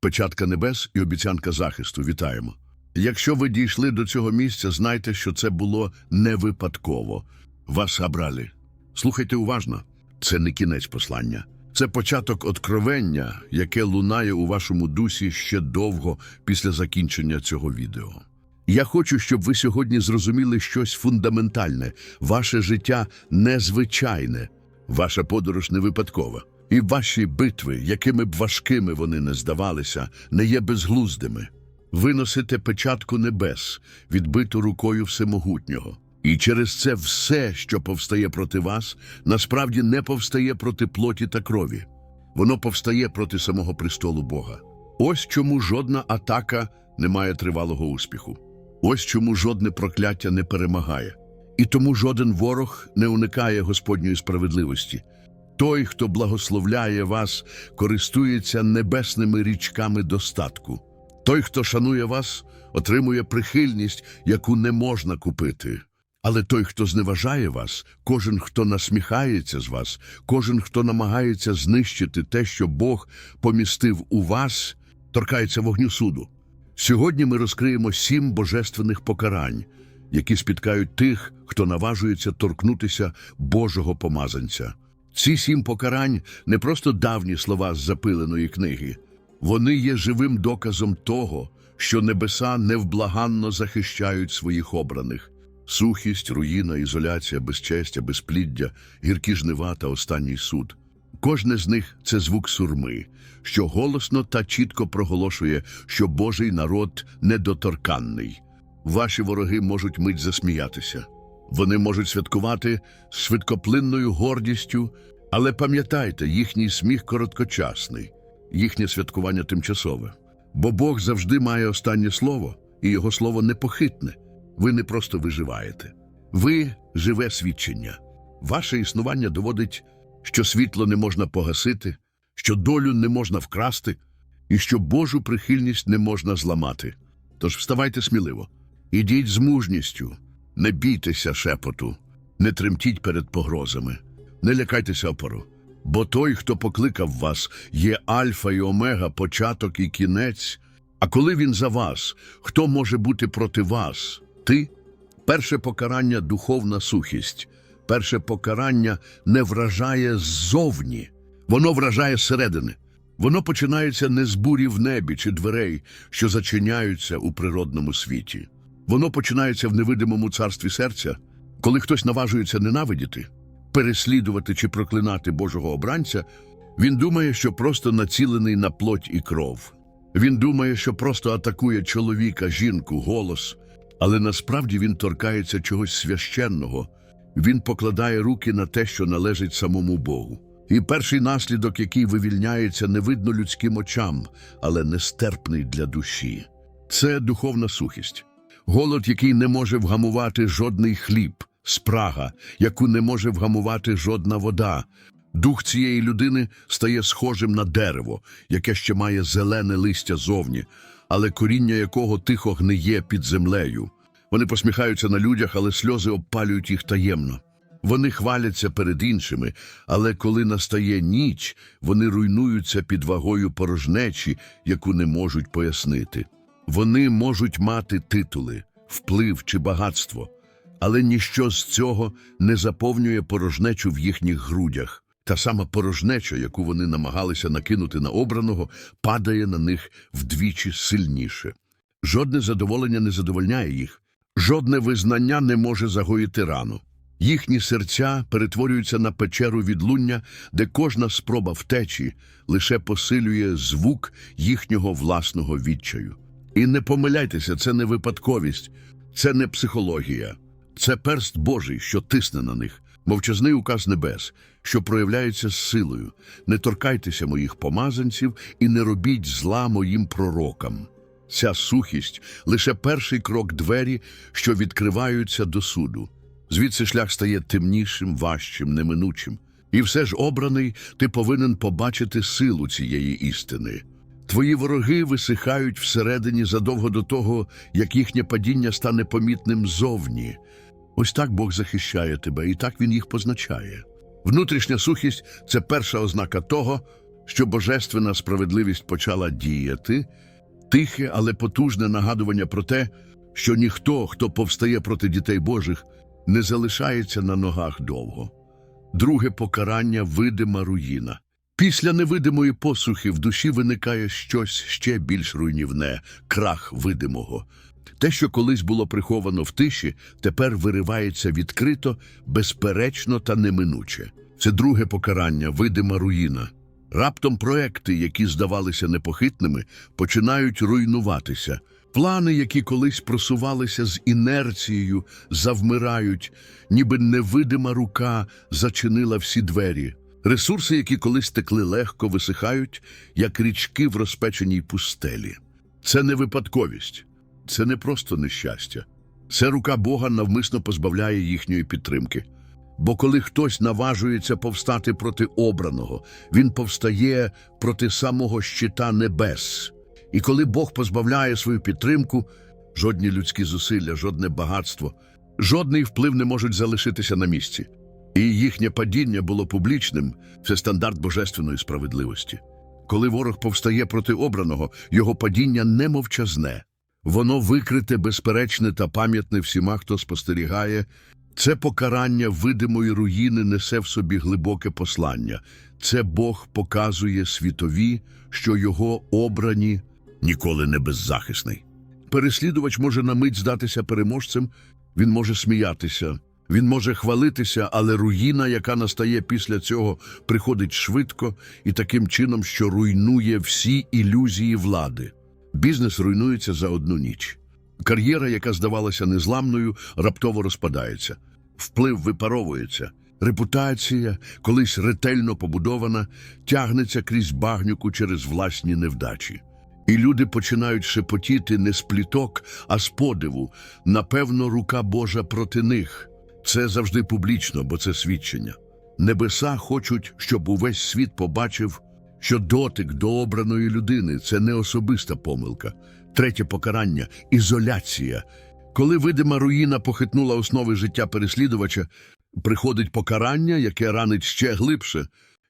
печатка небес і обіцянка захисту. Вітаємо. Якщо ви дійшли до цього місця, знайте, що це було не випадково. Вас обрали. Слухайте уважно, це не кінець послання. Це початок откровення, яке лунає у вашому дусі ще довго після закінчення цього відео. Я хочу, щоб ви сьогодні зрозуміли щось фундаментальне. Ваше життя незвичайне, ваша подорож не випадкова. І ваші битви, якими б важкими вони не здавалися, не є безглуздими. Ви носите печатку небес, відбиту рукою Всемогутнього. І через це все, що повстає проти вас, насправді не повстає проти плоті та крові. Воно повстає проти самого престолу Бога. Ось чому жодна атака не має тривалого успіху. Ось чому жодне прокляття не перемагає. І тому жоден ворог не уникає Господньої справедливості. Той, хто благословляє вас, користується небесними річками достатку. Той, хто шанує вас, отримує прихильність, яку не можна купити. Але той, хто зневажає вас, кожен, хто насміхається з вас, кожен, хто намагається знищити те, що Бог помістив у вас, торкається вогню суду. Сьогодні ми розкриємо сім божественних покарань, які спіткають тих, хто наважується торкнутися Божого помазанця. Ці сім покарань не просто давні слова з запиленої книги. Вони є живим доказом того, що небеса невблаганно захищають своїх обраних. Сухість, руїна, ізоляція, безчестя, безпліддя, гіркі жнива та останній суд. Кожне з них це звук сурми, що голосно та чітко проголошує, що Божий народ недоторканний. Ваші вороги можуть мить засміятися. Вони можуть святкувати з швидкоплинною гордістю, але пам'ятайте, їхній сміх короткочасний, їхнє святкування тимчасове. Бо Бог завжди має останнє слово, і його слово непохитне. Ви не просто виживаєте. Ви живе свідчення. Ваше існування доводить, що світло не можна погасити, що долю не можна вкрасти, і що Божу прихильність не можна зламати. Тож вставайте сміливо, ідіть з мужністю, не бійтеся шепоту, не тремтіть перед погрозами, не лякайтеся опору. Бо той, хто покликав вас, є альфа і омега, початок і кінець. А коли він за вас, хто може бути проти вас? Ти? Перше покарання духовна сухість. Перше покарання не вражає ззовні, воно вражає зсередини. Воно починається не з бурі в небі чи дверей, що зачиняються у природному світі. Воно починається в невидимому царстві серця, коли хтось наважується ненавидіти, переслідувати чи проклинати Божого обранця, він думає, що просто націлений на плоть і кров. Він думає, що просто атакує чоловіка, жінку, голос, але насправді він торкається чогось священного. Він покладає руки на те, що належить самому Богу. І перший наслідок, який вивільняється, не видно людським очам, але нестерпний для душі. Це духовна сухість. Голод, який не може вгамувати жодний хліб, спрага, яку не може вгамувати жодна вода. Дух цієї людини стає схожим на дерево, яке ще має зелене листя зовні, але коріння якого тихо гниє під землею. Вони посміхаються на людях, але сльози обпалюють їх таємно. Вони хваляться перед іншими, але коли настає ніч, вони руйнуються під вагою порожнечі, яку не можуть пояснити. Вони можуть мати титули, вплив чи багатство, але ніщо з цього не заповнює порожнечу в їхніх грудях. Та сама порожнеча, яку вони намагалися накинути на обраного, падає на них вдвічі сильніше. Жодне задоволення не задовольняє їх, жодне визнання не може загоїти рану. Їхні серця перетворюються на печеру відлуння, де кожна спроба втечі лише посилює звук їхнього власного відчаю. І не помиляйтеся, це не випадковість, це не психологія, це перст Божий, що тисне на них, мовчазний указ небес, що проявляється з силою. Не торкайтеся моїх помазанців і не робіть зла моїм пророкам. Ця сухість лише перший крок двері, що відкриваються до суду. Звідси шлях стає темнішим, важчим, неминучим. І все ж обраний, ти повинен побачити силу цієї істини. Твої вороги висихають всередині задовго до того, як їхнє падіння стане помітним зовні. Ось так Бог захищає тебе, і так Він їх позначає. Внутрішня сухість це перша ознака того, що божественна справедливість почала діяти, тихе, але потужне нагадування про те, що ніхто, хто повстає проти дітей Божих, не залишається на ногах довго. Друге покарання видима руїна. Після невидимої посухи в душі виникає щось ще більш руйнівне крах видимого. Те, що колись було приховано в тиші, тепер виривається відкрито, безперечно та неминуче. Це друге покарання, видима руїна. Раптом проекти, які здавалися непохитними, починають руйнуватися. Плани, які колись просувалися з інерцією, завмирають, ніби невидима рука зачинила всі двері. Ресурси, які колись текли легко, висихають, як річки в розпеченій пустелі. Це не випадковість, це не просто нещастя. Це рука Бога навмисно позбавляє їхньої підтримки. Бо коли хтось наважується повстати проти обраного, він повстає проти самого щита небес. І коли Бог позбавляє свою підтримку, жодні людські зусилля, жодне багатство, жодний вплив не можуть залишитися на місці. І їхнє падіння було публічним це стандарт божественної справедливості. Коли ворог повстає проти обраного, його падіння не мовчазне. Воно викрите, безперечне та пам'ятне всіма, хто спостерігає. Це покарання видимої руїни несе в собі глибоке послання. Це Бог показує світові, що його обрані ніколи не беззахисний. Переслідувач може на мить здатися переможцем, він може сміятися, він може хвалитися, але руїна, яка настає після цього, приходить швидко і таким чином, що руйнує всі ілюзії влади. Бізнес руйнується за одну ніч. Кар'єра, яка здавалася незламною, раптово розпадається. Вплив випаровується. Репутація, колись ретельно побудована, тягнеться крізь багнюку через власні невдачі. І люди починають шепотіти не з пліток, а з подиву. Напевно, рука Божа проти них. Це завжди публічно, бо це свідчення. Небеса хочуть, щоб увесь світ побачив, що дотик до обраної людини це не особиста помилка. Третє покарання ізоляція. Коли видима руїна похитнула основи життя переслідувача, приходить покарання, яке ранить ще глибше,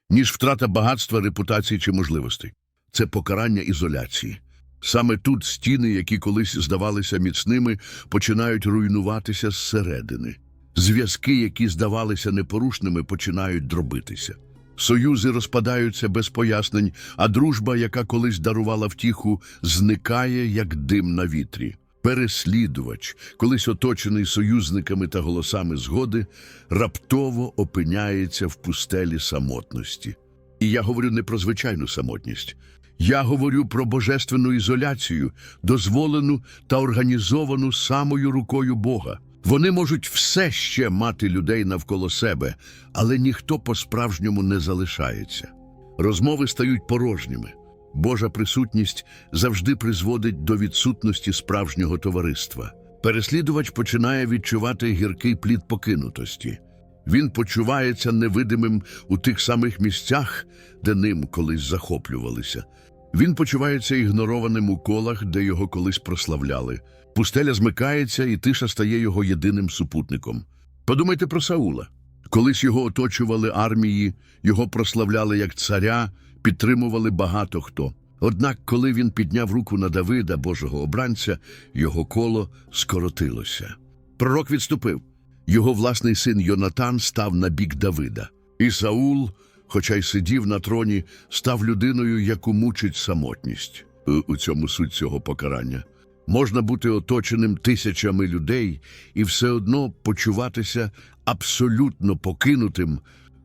ніж втрата багатства, репутації чи можливостей. Це покарання ізоляції. Саме тут стіни, які колись здавалися міцними, починають руйнуватися зсередини. Зв'язки, які здавалися непорушними, починають дробитися. Союзи розпадаються без пояснень, а дружба, яка колись дарувала втіху, зникає, як дим на вітрі. Переслідувач, колись оточений союзниками та голосами згоди, раптово опиняється в пустелі самотності. І я говорю не про звичайну самотність. Я говорю про божественну ізоляцію, дозволену та організовану самою рукою Бога. Вони можуть все ще мати людей навколо себе, але ніхто по-справжньому не залишається. Розмови стають порожніми. Божа присутність завжди призводить до відсутності справжнього товариства. Переслідувач починає відчувати гіркий плід покинутості. Він почувається невидимим у тих самих місцях, де ним колись захоплювалися. Він почувається ігнорованим у колах, де його колись прославляли. Пустеля змикається, і тиша стає його єдиним супутником. Подумайте про Саула. Колись його оточували армії, його прославляли як царя, підтримували багато хто. Однак, коли він підняв руку на Давида, Божого обранця, його коло скоротилося. Пророк відступив. Його власний син Йонатан став на бік Давида. І Саул, хоча й сидів на троні, став людиною, яку мучить самотність. У цьому суть цього покарання. Можна бути оточеним тисячами людей і все одно почуватися абсолютно покинутим,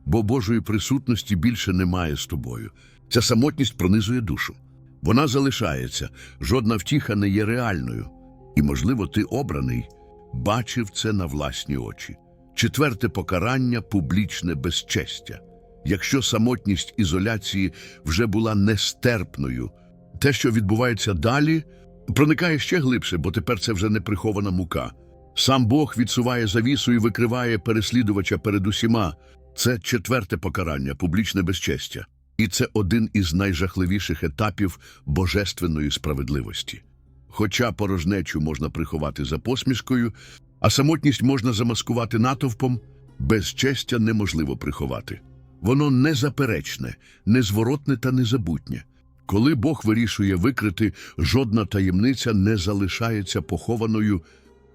бо Божої присутності більше немає з тобою. Ця самотність пронизує душу. Вона залишається, жодна втіха не є реальною. І, можливо, ти обраний, бачив це на власні очі. Четверте покарання публічне безчестя. Якщо самотність ізоляції вже була нестерпною, те, що відбувається далі, проникає ще глибше, бо тепер це вже не прихована мука. Сам Бог відсуває завісу і викриває переслідувача перед усіма. Це четверте покарання, публічне безчестя. І це один із найжахливіших етапів божественної справедливості. Хоча порожнечу можна приховати за посмішкою, а самотність можна замаскувати натовпом, безчестя неможливо приховати. Воно незаперечне, незворотне та незабутнє. Коли Бог вирішує викрити, жодна таємниця не залишається похованою.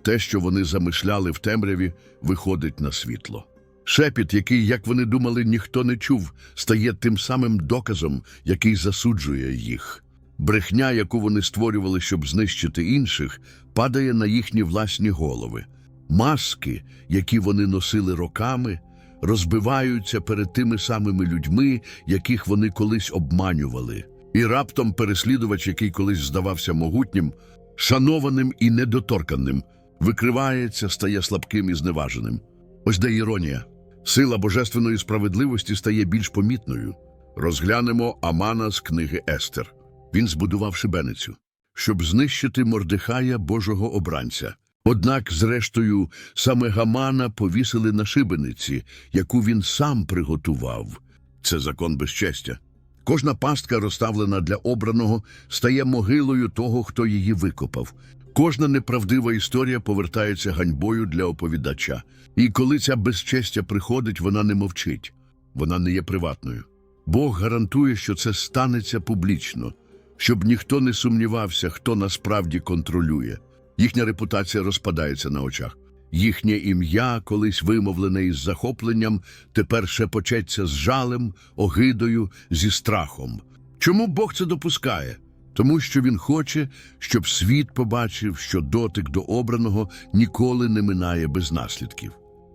Те, що вони замишляли в темряві, виходить на світло. Шепіт, який, як вони думали, ніхто не чув, стає тим самим доказом, який засуджує їх. Брехня, яку вони створювали, щоб знищити інших, падає на їхні власні голови. Маски, які вони носили роками, розбиваються перед тими самими людьми, яких вони колись обманювали. І раптом переслідувач, який колись здавався могутнім, шанованим і недоторканним, викривається, стає слабким і зневаженим. Ось де іронія. Сила божественної справедливості стає більш помітною. Розглянемо Амана з книги Естер. Він збудував шибеницю, щоб знищити Мордехая Божого обранця. Однак, зрештою, саме Гамана повісили на шибениці, яку він сам приготував. Це закон безчестя. Кожна пастка, розставлена для обраного, стає могилою того, хто її викопав. Кожна неправдива історія повертається ганьбою для оповідача. І коли ця безчестя приходить, вона не мовчить, вона не є приватною. Бог гарантує, що це станеться публічно, щоб ніхто не сумнівався, хто насправді контролює. Їхня репутація розпадається на очах. Їхнє ім'я, колись вимовлене із захопленням, тепер шепочеться з жалем, огидою, зі страхом. Чому Бог це допускає? Тому що Він хоче, щоб світ побачив, що дотик до обраного ніколи не минає без наслідків.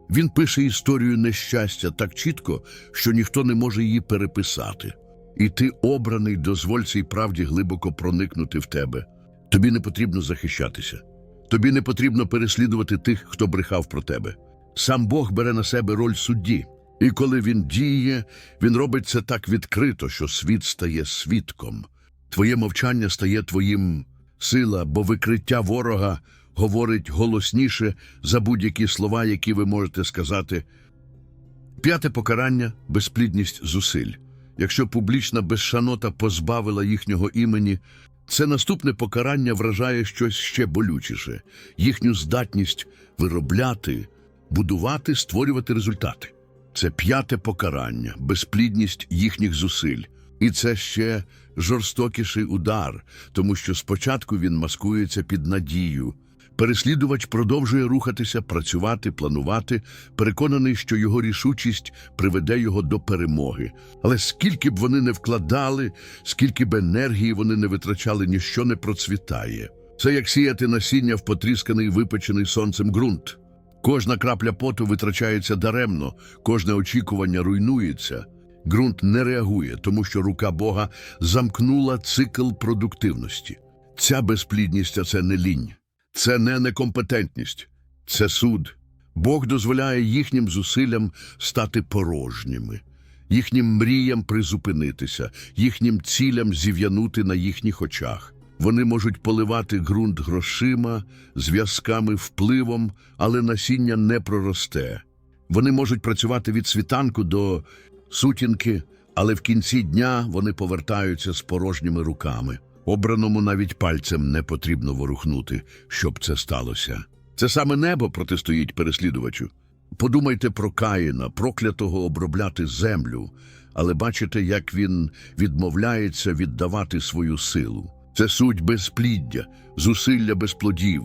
Він пише історію нещастя так чітко, що ніхто не може її переписати. І ти, обраний, дозволь цій правді глибоко проникнути в тебе. Тобі не потрібно захищатися. Тобі не потрібно переслідувати тих, хто брехав про тебе. Сам Бог бере на себе роль судді. І коли він діє, він робить це так відкрито, що світ стає свідком. Твоє мовчання стає твоїм сила, бо викриття ворога говорить голосніше за будь-які слова, які ви можете сказати. П'яте покарання безплідність зусиль. Якщо публічна безшанота позбавила їхнього імені, це наступне покарання вражає щось ще болючіше їхню здатність виробляти, будувати, створювати результати. Це п'яте покарання, безплідність їхніх зусиль. І це ще жорстокіший удар, тому що спочатку він маскується під надію. Переслідувач продовжує рухатися, працювати, планувати, переконаний, що його рішучість приведе його до перемоги. Але скільки б вони не вкладали, скільки б енергії вони не витрачали, ніщо не процвітає. Це як сіяти насіння в потрісканий випечений сонцем ґрунт. Кожна крапля поту витрачається даремно, кожне очікування руйнується. Ґрунт не реагує, тому що рука Бога замкнула цикл продуктивності. Ця безплідність – це не лінь. Це не некомпетентність, це суд. Бог дозволяє їхнім зусиллям стати порожніми, їхнім мріям призупинитися, їхнім цілям зів'янути на їхніх очах. Вони можуть поливати ґрунт грошима, зв'язками, впливом, але насіння не проросте. Вони можуть працювати від світанку до сутінки, але в кінці дня вони повертаються з порожніми руками. Обраному навіть пальцем не потрібно ворухнути, щоб це сталося. Це саме небо протистоїть переслідувачу. Подумайте про Каїна, проклятого обробляти землю, але бачите, як він відмовляється віддавати свою силу. Це суть безпліддя, зусилля без плодів,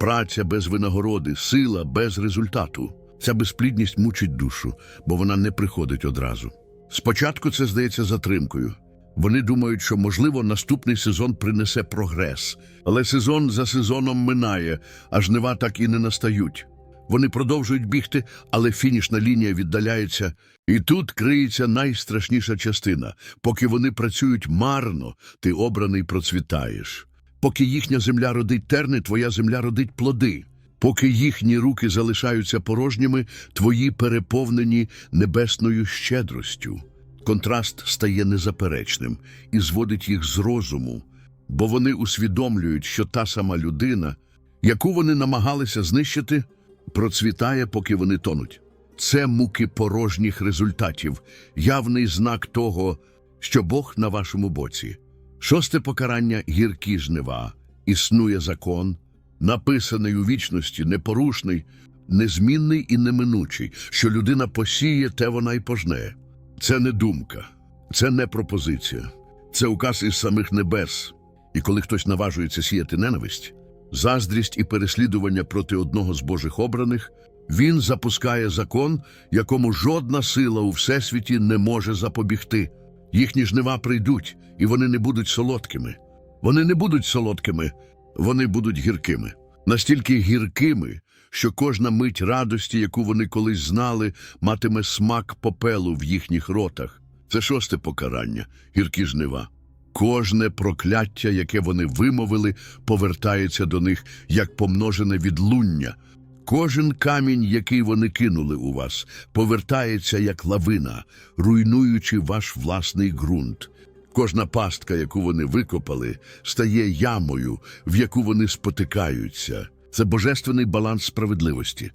праця без винагороди, сила без результату. Ця безплідність мучить душу, бо вона не приходить одразу. Спочатку це здається затримкою. Вони думають, що, можливо, наступний сезон принесе прогрес, але сезон за сезоном минає, а жнива так і не настають. Вони продовжують бігти, але фінішна лінія віддаляється. І тут криється найстрашніша частина. Поки вони працюють марно, ти обраний процвітаєш. Поки їхня земля родить терни, твоя земля родить плоди. Поки їхні руки залишаються порожніми, твої переповнені небесною щедростю. Контраст стає незаперечним і зводить їх з розуму, бо вони усвідомлюють, що та сама людина, яку вони намагалися знищити, процвітає, поки вони тонуть. Це муки порожніх результатів, явний знак того, що Бог на вашому боці. Шосте покарання гіркі жнива, існує закон, написаний у вічності, непорушний, незмінний і неминучий, що людина посіє, те вона й пожне. Це не думка, це не пропозиція, це указ із самих небес. І коли хтось наважується сіяти ненависть, заздрість і переслідування проти одного з Божих обраних, він запускає закон, якому жодна сила у всесвіті не може запобігти. Їхні жнива прийдуть, і вони не будуть солодкими. Вони не будуть солодкими, вони будуть гіркими. Настільки гіркими, що кожна мить радості, яку вони колись знали, матиме смак попелу в їхніх ротах. Це шосте покарання, гіркі жнива. Кожне прокляття, яке вони вимовили, повертається до них як помножене відлуння. Кожен камінь, який вони кинули у вас, повертається як лавина, руйнуючи ваш власний ґрунт. Кожна пастка, яку вони викопали, стає ямою, в яку вони спотикаються. Це божественний баланс справедливості.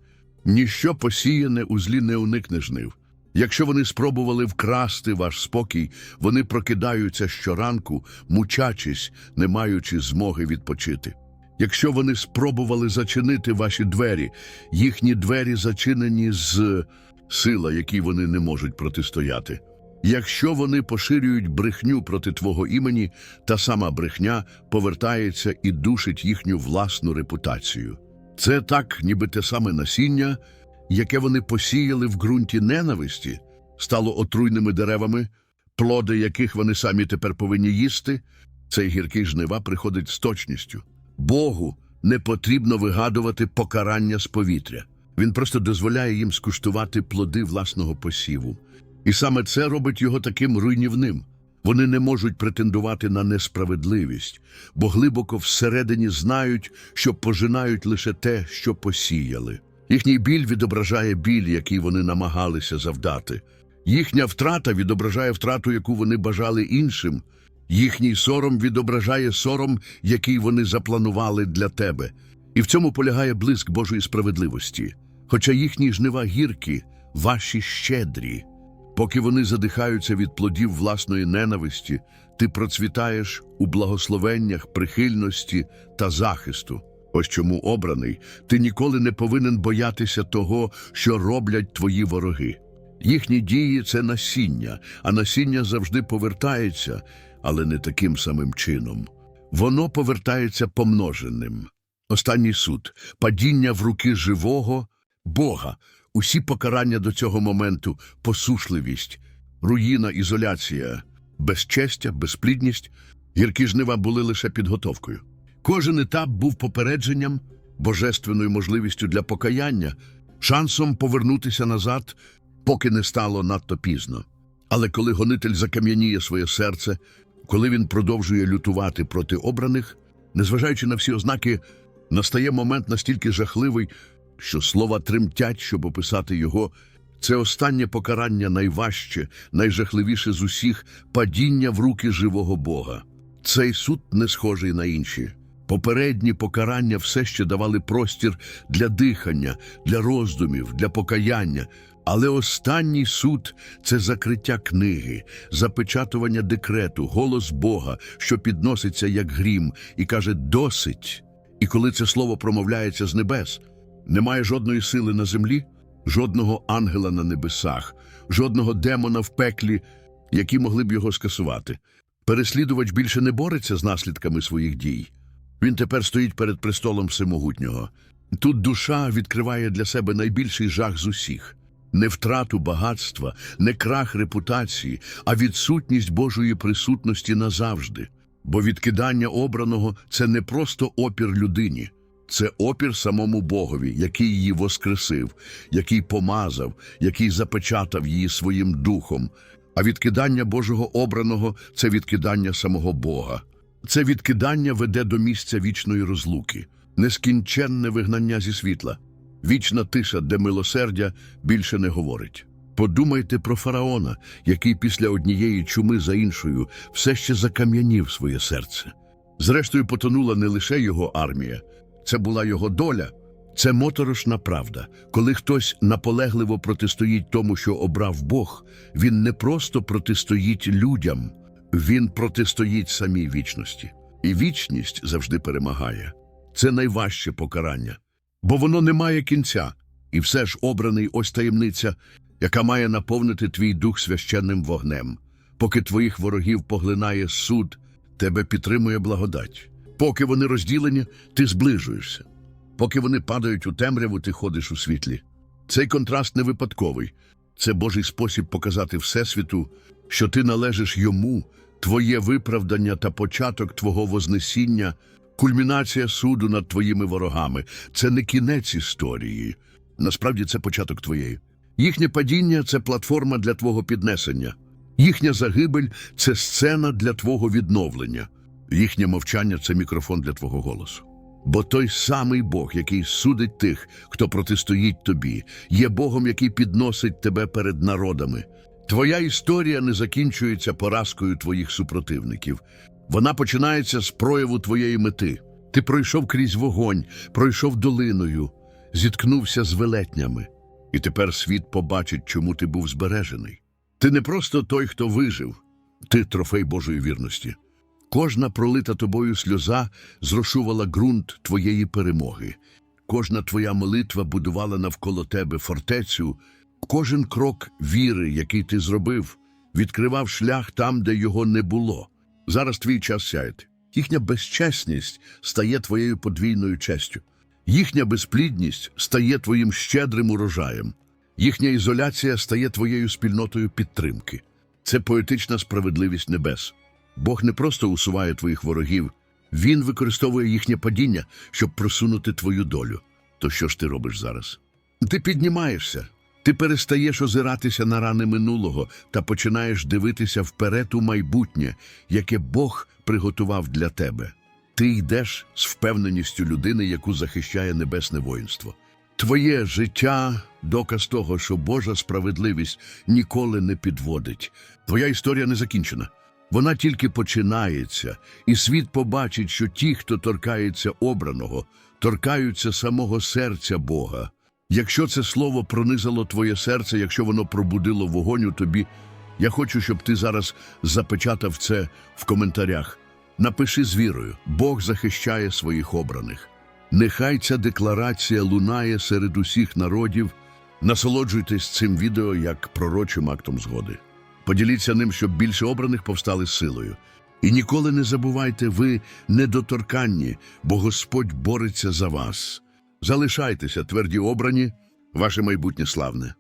Ніщо посіяне у злі не уникне жнив. Якщо вони спробували вкрасти ваш спокій, вони прокидаються щоранку, мучачись, не маючи змоги відпочити. Якщо вони спробували зачинити ваші двері, їхні двері зачинені з сила, якій вони не можуть протистояти. Якщо вони поширюють брехню проти твого імені, та сама брехня повертається і душить їхню власну репутацію. Це так, ніби те саме насіння, яке вони посіяли в ґрунті ненависті, стало отруйними деревами, плоди яких вони самі тепер повинні їсти, цей гіркий жнива приходить з точністю. Богу не потрібно вигадувати покарання з повітря. Він просто дозволяє їм скуштувати плоди власного посіву. І саме це робить його таким руйнівним. Вони не можуть претендувати на несправедливість, бо глибоко всередині знають, що пожинають лише те, що посіяли. Їхній біль відображає біль, який вони намагалися завдати. Їхня втрата відображає втрату, яку вони бажали іншим. Їхній сором відображає сором, який вони запланували для тебе. І в цьому полягає блиск Божої справедливості. Хоча їхні жнива гіркі, ваші щедрі. Поки вони задихаються від плодів власної ненависті, ти процвітаєш у благословеннях, прихильності та захисту. Ось чому обраний, ти ніколи не повинен боятися того, що роблять твої вороги. Їхні дії це насіння, а насіння завжди повертається, але не таким самим чином. Воно повертається помноженим. Останній суд падіння в руки живого Бога. Усі покарання до цього моменту посушливість, руїна, ізоляція, безчестя, безплідність, гіркі жнива були лише підготовкою. Кожен етап був попередженням, божественною можливістю для покаяння, шансом повернутися назад, поки не стало надто пізно. Але коли гонитель закам'яніє своє серце, коли він продовжує лютувати проти обраних, незважаючи на всі ознаки, настає момент настільки жахливий, що слова тремтять, щоб описати його. Це останнє покарання найважче, найжахливіше з усіх падіння в руки живого Бога. Цей суд не схожий на інші. Попередні покарання все ще давали простір для дихання, для роздумів, для покаяння. Але останній суд це закриття книги, запечатування декрету, голос Бога, що підноситься як грім, і каже досить. І коли це слово промовляється з небес, немає жодної сили на землі, жодного ангела на небесах, жодного демона в пеклі, які могли б його скасувати. Переслідувач більше не бореться з наслідками своїх дій. Він тепер стоїть перед престолом Всемогутнього. Тут душа відкриває для себе найбільший жах з усіх не втрату багатства, не крах репутації, а відсутність Божої присутності назавжди. Бо відкидання обраного це не просто опір людині, це опір самому Богові, який її воскресив, який помазав, який запечатав її своїм духом. А відкидання Божого обраного це відкидання самого Бога. Це відкидання веде до місця вічної розлуки, нескінченне вигнання зі світла, вічна тиша, де милосердя більше не говорить. Подумайте про фараона, який після однієї чуми за іншою все ще закам'янів своє серце. Зрештою, потонула не лише його армія, це була його доля. Це моторошна правда. Коли хтось наполегливо протистоїть тому, що обрав Бог, він не просто протистоїть людям, він протистоїть самій вічності. І вічність завжди перемагає. Це найважче покарання, бо воно не має кінця. І все ж обраний ось таємниця. яка має наповнити твій дух священним вогнем. Поки твоїх ворогів поглинає суд, тебе підтримує благодать. Поки вони розділені, ти зближуєшся. Поки вони падають у темряву, ти ходиш у світлі. Цей контраст не випадковий. Це Божий спосіб показати Всесвіту, що ти належиш йому, твоє виправдання та початок твого вознесіння, кульмінація суду над твоїми ворогами. Це не кінець історії. Насправді це початок твоєї. Їхнє падіння це платформа для твого піднесення. Їхня загибель це сцена для твого відновлення. Їхнє мовчання це мікрофон для твого голосу. Бо той самий Бог, який судить тих, хто протистоїть тобі, є Богом, який підносить тебе перед народами. Твоя історія не закінчується поразкою твоїх супротивників. Вона починається з прояву твоєї мети. Ти пройшов крізь вогонь, пройшов долиною, зіткнувся з велетнями. І тепер світ побачить, чому ти був збережений. Ти не просто той, хто вижив, ти трофей Божої вірності. Кожна пролита тобою сльоза зрошувала ґрунт твоєї перемоги. Кожна твоя молитва будувала навколо тебе фортецю. Кожен крок віри, який ти зробив, відкривав шлях там, де його не було. Зараз твій час сяяти. Їхня безчесність стає твоєю подвійною честю. Їхня безплідність стає твоїм щедрим урожаєм. Їхня ізоляція стає твоєю спільнотою підтримки. Це поетична справедливість небес. Бог не просто усуває твоїх ворогів, Він використовує їхнє падіння, щоб просунути твою долю. То що ж ти робиш зараз? Ти піднімаєшся, ти перестаєш озиратися на рани минулого та починаєш дивитися вперед у майбутнє, яке Бог приготував для тебе. Ти йдеш з впевненістю людини, яку захищає небесне воїнство. Твоє життя доказ того, що Божа справедливість ніколи не підводить. Твоя історія не закінчена. Вона тільки починається, і світ побачить, що ті, хто торкається обраного, торкаються самого серця Бога. Якщо це слово пронизало твоє серце, якщо воно пробудило вогонь у тобі, я хочу, щоб ти зараз запечатав це в коментарях. Напиши з вірою: Бог захищає своїх обраних. Нехай ця декларація лунає серед усіх народів. Насолоджуйтесь цим відео як пророчим актом згоди. Поділіться ним, щоб більше обраних повстали силою. І ніколи не забувайте, ви недоторканні, бо Господь бореться за вас. Залишайтеся, тверді обрані, ваше майбутнє славне.